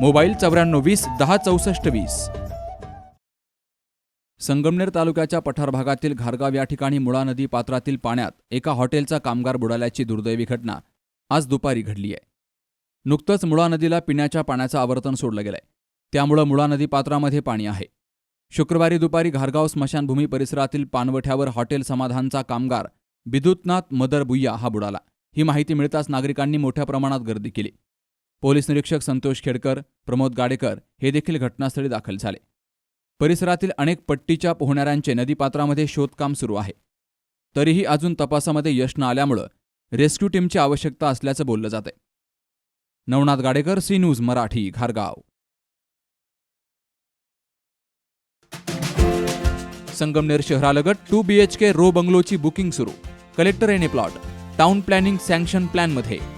Mobile चौऱ्याण्णव वीस दहा चौसष्ट वीस. संगमनेर तालुक्याच्या पठार भागातील घारगाव या ठिकाणी मुळा नदी पात्रातील पाण्यात एका हॉटेलचा कामगार बुडाल्याची दुर्दैवी घटना आज दुपारी घडली आहे. नुकतंच मुळा नदीला पिण्याच्या पाण्याचं आवर्तन सोडलं गेलंय. त्यामुळं मुळा नदी पात्रामध्ये पाणी आहे. शुक्रवारी दुपारी घारगाव स्मशानभूमी परिसरातील पानवठ्यावर हॉटेल समाधानचा कामगार विद्युतनाथ मदर बुय्या हा बुडाला. ही माहिती मिळताच नागरिकांनी मोठ्या प्रमाणात गर्दी केली. पोलीस निरीक्षक संतोष खेडकर प्रमोद गाडेकर हे देखील घटनास्थळी दाखल झाले. परिसरातील अनेक पट्टीच्या पोहणाऱ्यांचे नदीपात्रामध्ये शोधकाम सुरू आहे. तरीही अजून तपासामध्ये यश न आल्यामुळं रेस्क्यू टीमची आवश्यकता असल्याचं बोललं जातंय. नवनाथ गाडेकर सी न्यूज मराठी घारगाव. Sangamner शहरालगत two B H K row बंगलोची booking सुरू. Collector N A plot. Town planning sanction प्लॅनमध्ये